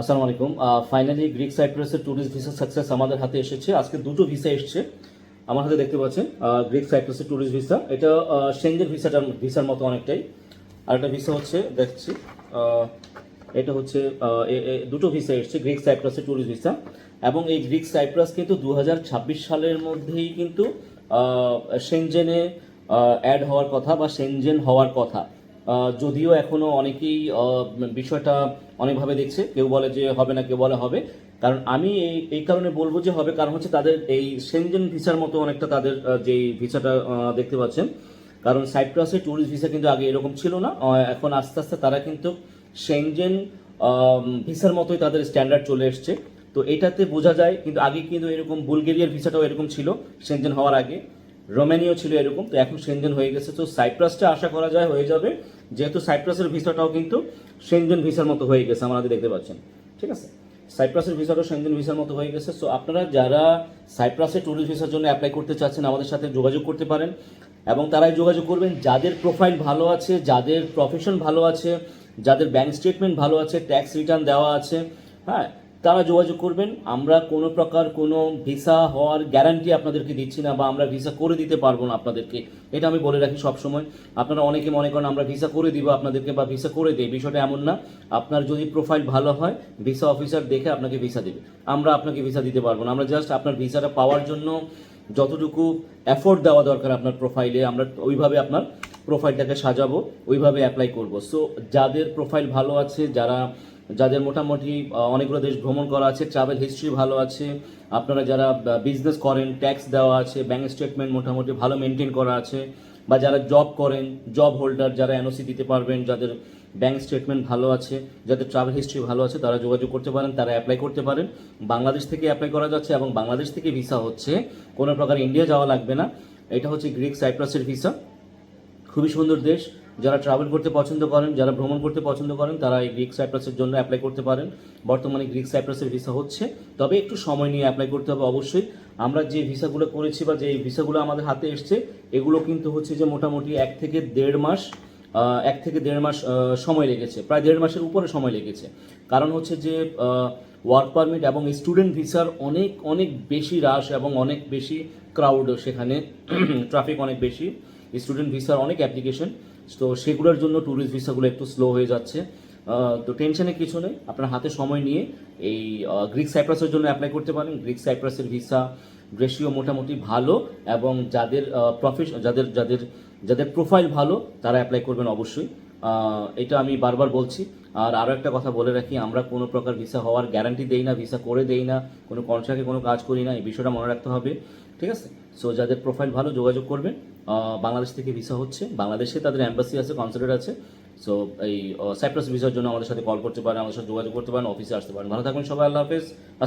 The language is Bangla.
আসসালামু আলাইকুম। ফাইনালি গ্রিক সাইপ্রাসের ট্যুরিস্ট ভিসা সাকসেস আমাদের হাতে এসেছে। আজকে দুটো ভিসা এসেছে আমার হাতে দেখতে পাচ্ছেন গ্রিক সাইপ্রাসের ট্যুরিস্ট ভিসা এটা সেঞ্জের ভিসাটার ভিসার মতো অনেকটাই। আর একটা ভিসা হচ্ছে, দেখছি এটা হচ্ছে দুটো ভিসা এসেছে গ্রিক সাইপ্রাসের ট্যুরিস্ট ভিসা এবং এই গ্রিক সাইপ্রাস কিন্তু দু হাজার ছাব্বিশ সালের মধ্যেই কিন্তু সেনজেনে অ্যাড হওয়ার কথা বা সেনজেন হওয়ার কথা। যদিও এখনও অনেকেই বিষয়টা অনেকভাবে দেখছে, কেউ বলে যে হবে না, কেউ বলে হবে। কারণ আমি এই এই কারণে বলব যে হবে, কারণ হচ্ছে তাদের এই সেনজেন ভিসার মতো অনেকটা তাদের যেই ভিসাটা দেখতে পাচ্ছেন। কারণ সাইপ্রাসের ট্যুরিস্ট ভিসা কিন্তু আগে এরকম ছিল না এখন আস্তে আস্তে তারা কিন্তু সেনজেন ভিসার মতোই তাদের স্ট্যান্ডার্ড চলে এসছে। তো এটাতে বোঝা যায়, কিন্তু আগে কিন্তু এরকম বুলগেরিয়ার ভিসাটাও এরকম ছিল সেনজেন হওয়ার আগে। রোমানিয়াও ছিল এরকম, তো এখন সেনজেন হয়ে গেছে। তো সাইপ্রাসটা আশা করা যায় হয়ে যাবে। যেহেতু সাইপ্রাসের ভিসাটাও কিন্তু সেনজেন ভিসার মতো হয়ে গেছে আমাদের দেখতে পাচ্ছেন। ঠিক আছে? সাইপ্রাসের ভিসাটাও সেনজেন ভিসার মতো হয়ে গেছে। সো আপনারা যারা সাইপ্রাসের ট্যুরিস্ট ভিসার জন্য অ্যাপ্লাই করতে চাচ্ছেন, আমাদের সাথে যোগাযোগ করতে পারেন। এবং তারাই যোগাযোগ করবেন, যাদের প্রোফাইল ভালো আছে, যাদের প্রফেশন ভালো আছে, যাদের ব্যাংক স্টেটমেন্ট ভালো আছে ট্যাক্স রিটার্ন দেওয়া আছে হ্যাঁ? তারা যোগাযোগ করবেন। আমরা কোনো প্রকার কোনো ভিসা হওয়ার গ্যারান্টি আপনাদেরকে দিচ্ছি না বা আমরা ভিসা করে দিতে পারব না আপনাদেরকে। এটা আমি বলে রাখি সবসময়। আপনারা অনেকে মনে করেন আমরা ভিসা করে দিব আপনাদেরকে বা ভিসা করে দিই, বিষয়টা এমন না। আপনার যদি প্রোফাইল ভালো হয়, ভিসা অফিসার দেখে আপনাকে ভিসা দেবে। আমরা আপনাকে ভিসা দিতে পারব না। আমরা জাস্ট আপনার ভিসাটা পাওয়ার জন্য যতটুকু এফোর্ট দেওয়া দরকার আপনার প্রোফাইলে আমরা ওইভাবে আপনার প্রোফাইলটাকে সাজাবো, ওইভাবে অ্যাপ্লাই করব। সো যাদের প্রোফাইল ভালো আছে, যারা যাদের মোটামুটি অনেকগুলো দেশ ভ্রমণ করা আছে ট্রাভেল হিস্ট্রি ভালো আছে, আপনারা যারা বিজনেস করেন ট্যাক্স দেওয়া আছে ব্যাংক স্টেটমেন্ট মোটামুটি ভালো মেনটেন করা আছে, বা যারা জব করেন জব হোল্ডার যারা এনওসি দিতে পারবেন, যাদের ব্যাঙ্ক স্টেটমেন্ট ভালো আছে, যাদের ট্রাভেল হিস্ট্রি ভালো আছে, তারা যোগাযোগ করতে পারেন, তারা অ্যাপ্লাই করতে পারেন। বাংলাদেশ থেকে অ্যাপ্লাই করা যাচ্ছে এবং বাংলাদেশ থেকে ভিসা হচ্ছে, কোনো প্রকার ইন্ডিয়া যাওয়া লাগবে না। এটা হচ্ছে গ্রিক সাইপ্রাসের ভিসা খুবই সুন্দর দেশ। যারা ট্রাভেল করতে পছন্দ করেন, যারা ভ্রমণ করতে পছন্দ করেন, তারা এই গ্রিক সাইপ্রাসের জন্য অ্যাপ্লাই করতে পারেন। বর্তমানে গ্রিক সাইপ্রাসের ভিসা হচ্ছে। তবে একটু সময় নিয়ে অ্যাপ্লাই করতে হবে অবশ্যই। আমরা যে ভিসাগুলো করেছি বা যে ভিসাগুলো আমাদের হাতে এসছে, এগুলো কিন্তু হচ্ছে যে মোটামুটি এক থেকে দেড় মাস এক থেকে দেড় মাস সময় লেগেছে। প্রায় দেড় মাসের উপরে সময় লেগেছে। কারণ হচ্ছে যে ওয়ার্ক পারমিট এবং স্টুডেন্ট ভিসার অনেক অনেক বেশি রাশ এবং অনেক বেশি ক্রাউড সেখানে ট্রাফিক অনেক বেশি। স্টুডেন্ট ভিসার অনেক অ্যাপ্লিকেশন তো সেগুলোর জন্য ট্যুরিস্ট ভিসাগুলো একটু স্লো হয়ে যাচ্ছে। তো টেনশনে কিছু নেই। আপনার হাতে সময় নিয়ে এই গ্রিক সাইপ্রাসের জন্য অ্যাপ্লাই করতে পারেন। গ্রিক সাইপ্রাসের ভিসা রেশিও মোটামুটি ভালো এবং যাদের প্রফেশন যাদের যাদের যাদের প্রোফাইল ভালো, তারা অ্যাপ্লাই করবেন অবশ্যই। এটা আমি বারবার বলছি। আর আরও একটা কথা বলে রাখি, আমরা কোনো প্রকার ভিসা হওয়ার গ্যারান্টি দেই না ভিসা করে দেই না, কোনো কন্ট্রাক্টে কোনো কাজ করি না, এই বিষয়টা মনে রাখতে হবে। ঠিক আছে? সো যাদের প্রোফাইল ভালো যোগাযোগ করবেন বাংলাদেশ থেকে ভিসা হচ্ছে। বাংলাদেশে তাদের অ্যাম্বাসি আছে কনসুলেট আছে। সো এই সাইপ্রাস ভিসার জন্য আমাদের সাথে কল করতে পারেন, আমাদের সাথে যোগাযোগ করতে পারেন অফিসে আসতে পারেন। ভালো থাকবেন সবাই, আল্লাহ হাফেজ। আসসালাম